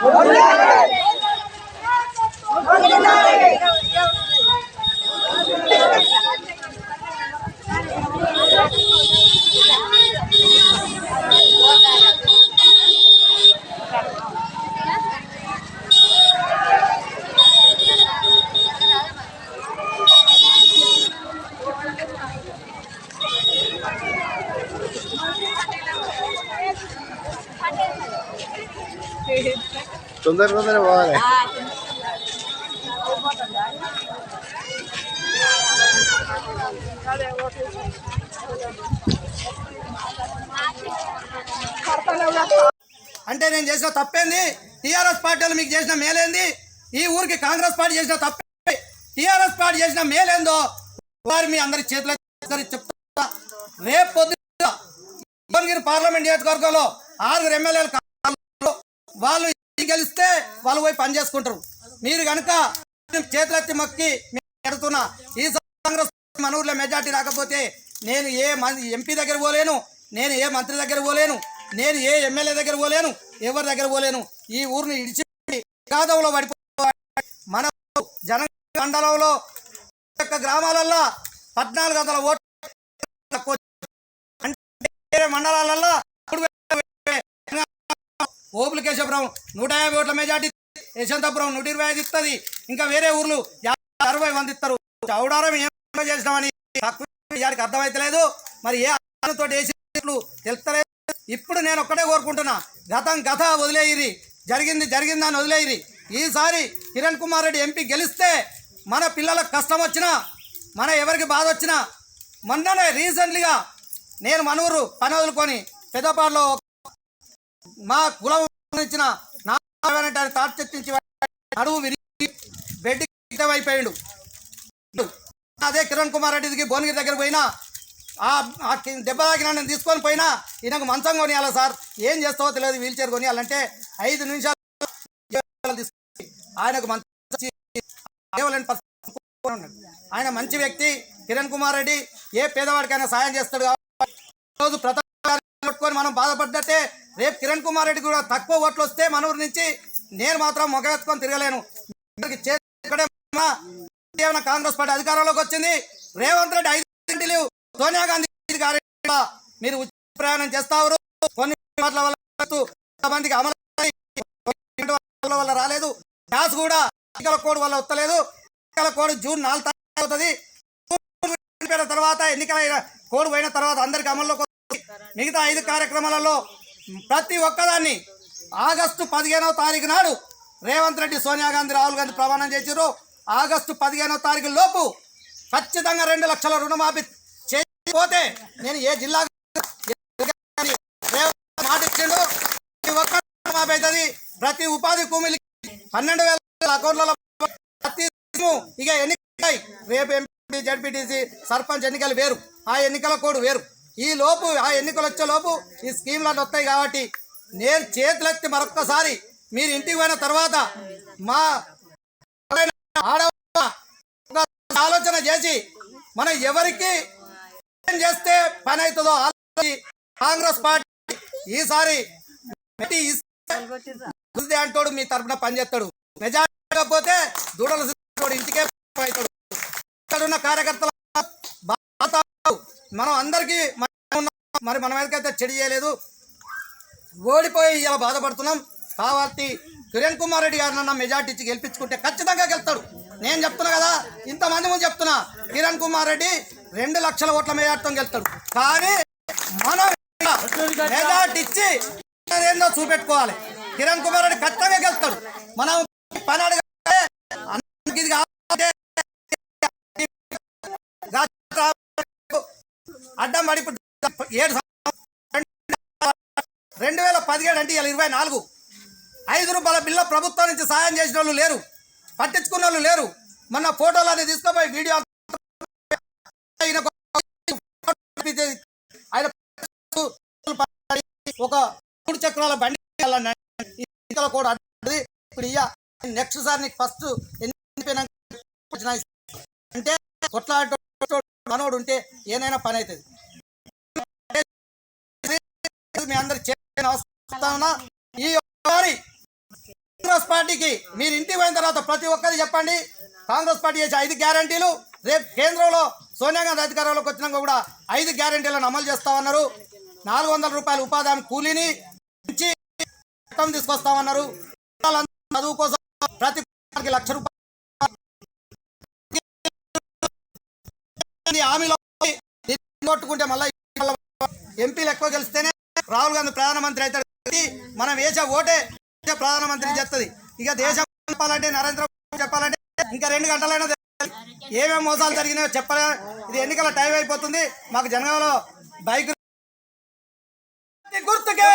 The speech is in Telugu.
Hola! తొందర తొందర పోవాలి. అంటే నేను చేసిన తప్పేంది? టీఆర్ఎస్ పార్టీలు మీకు చేసిన మేలేంది? ఈ ఊరికి కాంగ్రెస్ పార్టీ చేసిన తప్పే. టీఆర్ఎస్ పార్టీ చేసిన మేలేందో? వారు మీ అందరి చేతిలో చెప్తా. రేపు పొద్దున భువనగిరి పార్లమెంట్ నియోజకవర్గంలో ఆరుగురు ఎమ్మెల్యేలు. వాళ్ళు గెలిస్తే వాళ్ళు పోయి పని చేసుకుంటారు. మీరు కనుక చేతులెత్తి మొక్కి పెడుతున్నా ఈ కాంగ్రెస్ మన ఊర్లో మెజార్టీ రాకపోతే నేను ఏ ఎంపీ దగ్గర పోలేను నేను ఏ మంత్రి దగ్గర పోలేను నేను ఏ ఎమ్మెల్యే దగ్గర పోలేను ఎవరి దగ్గర పోలేను. ఈ ఊరిని ఇడిచి కాదంలో పడిపో మన జన మండలంలో యొక్క గ్రామాలల్లో పద్నాలుగు వందల ఓట్లు అంటే వేరే మండలాలల్లో ఓపుల కేశవపురం నూట యాభై ఓట్ల మెజార్టీ యశవంతపురం నూట ఇరవై ఐదు ఇస్తుంది ఇంకా వేరే ఊర్లు యాభై అరవై మంది ఇస్తారు చౌడారం ఏం చేసినామని తక్కువ అర్థమైతలేదు. మరి ఏ తోటి వేసినట్లు తెలుస్తలేదు. ఇప్పుడు నేను ఒక్కటే కోరుకుంటున్నా గతం గత వదిలేయిరి. జరిగింది జరిగిందని వదిలేయిరి. ఈసారి కిరణ్ కుమార్ రెడ్డి ఎంపీ గెలిస్తే మన పిల్లలకు కష్టం వచ్చినా మన ఎవరికి బాధ వచ్చినా మొన్ననే రీసెంట్లీగా నేను మనూరు పని వదులుకొని పెద్దపాడులో మా కులం ఇచ్చిన నారాయణ తాటి తెచ్చి విరిగి బెడ్ అయిపోయాడు. అదే కిరణ్ కుమార్ రెడ్డికి భువనగిరి దగ్గర పోయినా ఆ దెబ్బ తాకిన నేను తీసుకొని పోయినా ఈయనకు మంచం కొనియాలా సార్? ఏం చేస్తావో తెలియదు వీల్ చైర్ కొనియాలంటే ఐదు నిమిషాలు తీసుకొని ఆయనకు మంచం ఆయన మంచి వ్యక్తి. కిరణ్ కుమార్ రెడ్డి ఏ పేదవాడికైనా సాయం చేస్తాడు కాబట్టి కొట్టుకొని మనం బాధపడ్డట్టే రేపు కిరణ్ కుమార్ రెడ్డి కూడా తక్కువ ఓట్లు వస్తే మన ఊరి నుంచి నేను మాత్రం మొగెత్తుకొని తిరగలేను. కాంగ్రెస్ పార్టీ అధికారంలోకి వచ్చింది? రేవంత్ రెడ్డి ఐదు సోనియా గాంధీ గారి మీరు ప్రయాణం చేస్తారు కొన్ని మందికి అమలు వల్ల రాలేదు. గ్యాస్ కూడా ఎన్నికల కోడ్ వల్ల వస్తలేదు. ఎన్నికల కోడ్ జూన్ నాలుగు అవుతుంది. తర్వాత ఎన్నికల కోడ్ పోయిన తర్వాత అందరికి అమల్లోకి మిగతా ఐదు కార్యక్రమాలలో ప్రతి ఒక్కదాన్ని ఆగస్టు పదిహేనవ తారీఖు నాడు రేవంత్ రెడ్డి సోనియా గాంధీ రాహుల్ గాంధీ ప్రమాణం చేశారు ఆగస్టు పదిహేనవ తారీఖు లోపు ఖచ్చితంగా రెండు లక్షల రుణమాఫీ చేయకపోతే నేను ఏ జిల్లా రేవంత్ మాట ఇచ్చిండు? ప్రతి ఒక్క రుణమాఫీ అవుతుంది. ప్రతి ఉపాధి కూమిలికి పన్నెండు వేల అకౌంట్లలో ప్రతి ఇక ఎన్నికలు రేపు ఎంపీ జడ్పీటీసీ సర్పంచ్ ఎన్నికలు వేరు. ఆ ఎన్నికల కోడ్ వేరు. ఈ లోపు ఆ ఎన్నికలు వచ్చే లోపు ఈ స్కీమ్లు వస్తాయి కాబట్టి నేను చేతులెత్తి మరొక్కసారి మీరు ఇంటికి పోయిన తర్వాత మా ఆడవాళ్ళ ఆలోచన చేసి మనం ఎవరికి ఏం చేస్తే పని అవుతుందో ఆలోచించి కాంగ్రెస్ పార్టీ ఈసారి పెట్టి అంటాడు మీ తరఫున పనిచేస్తాడు మెజార్టీ పోతే దూడలు ఇంటికే అవుతాడు. ఇక్కడ ఉన్న కార్యకర్తల మనం అందరికీ మనం మరి మనం ఎదుకైతే చెడి చేయలేదు. ఓడిపోయి ఇలా బాధపడుతున్నాం. కాబట్టి కిరణ్ కుమార్ రెడ్డి గారిని మెజార్టీ ఇచ్చి గెలిపించుకుంటే ఖచ్చితంగా గెలుస్తాడు. నేను చెప్తున్నా కదా ఇంతమంది ముందు చెప్తున్నా కిరణ్ కుమార్ రెడ్డి రెండు లక్షల ఓట్ల మెజార్టీతో గెలుస్తాడు. కానీ మనం మెజార్టీ ఇచ్చి ఏందో చూపెట్టుకోవాలి. కిరణ్ కుమార్ రెడ్డి ఖచ్చితంగా గెలుస్తాడు. మనం పని అడగాలి అందరికీ ఇది కావాలంటే అడ్డం పడి ఏడు రెండు వేల పదిహేడు అంటే ఇలా ఇరవై నాలుగు. ఐదు రూపాయల బిల్ల ప్రభుత్వం నుంచి సాయం చేసిన వాళ్ళు లేరు. పట్టించుకున్న వాళ్ళు లేరు. మొన్న ఫోటోలన్నీ తీసుకుపోయి వీడియో ఆయన ఒక మూడు చక్రాల బండి కూడా అడ్డది. ఇప్పుడు ఇయ్య నెక్స్ట్ సార్ నీకు ఫస్ట్ అంటే కొట్లాడటం మనోడు ఉంటే ఏనైనా పని అవుతుంది. మీ అందరు ఈ కాంగ్రెస్ పార్టీకి మీరు ఇంటికి పోయిన తర్వాత ప్రతి ఒక్కరికి చెప్పండి. కాంగ్రెస్ పార్టీ చేసే ఐదు గ్యారంటీలు రేపు కేంద్రంలో సోనియా గాంధీ అధికారంలోకి వచ్చినాక కూడా ఐదు గ్యారంటీలను అమలు చేస్తామన్నారు. నాలుగు వందల రూపాయల ఉపాధి హామీ కూలీని చట్టం తీసుకొస్తామన్నారు. చదువు కోసం ప్రతి ఒక్కరికి లక్ష రూపాయలు హామీలో కొట్టుకుంటే మళ్ళీ ఎంపీలు ఎక్కువ గెలిస్తేనే రాహుల్ గాంధీ ప్రధానమంత్రి అవుతాడు. మనం వేసే ఓటే ప్రధానమంత్రి చెప్తుంది ఇక దేశం చెప్పాలంటే నరేంద్ర మోడీ చెప్పాలంటే ఇంకా రెండు గంటలైనా ఏమేమి మోసాలు జరిగినాయో చెప్పలే. ఇది ఎన్నికల టైం అయిపోతుంది. మాకు జనగామలో బైక్ గుర్తుకే.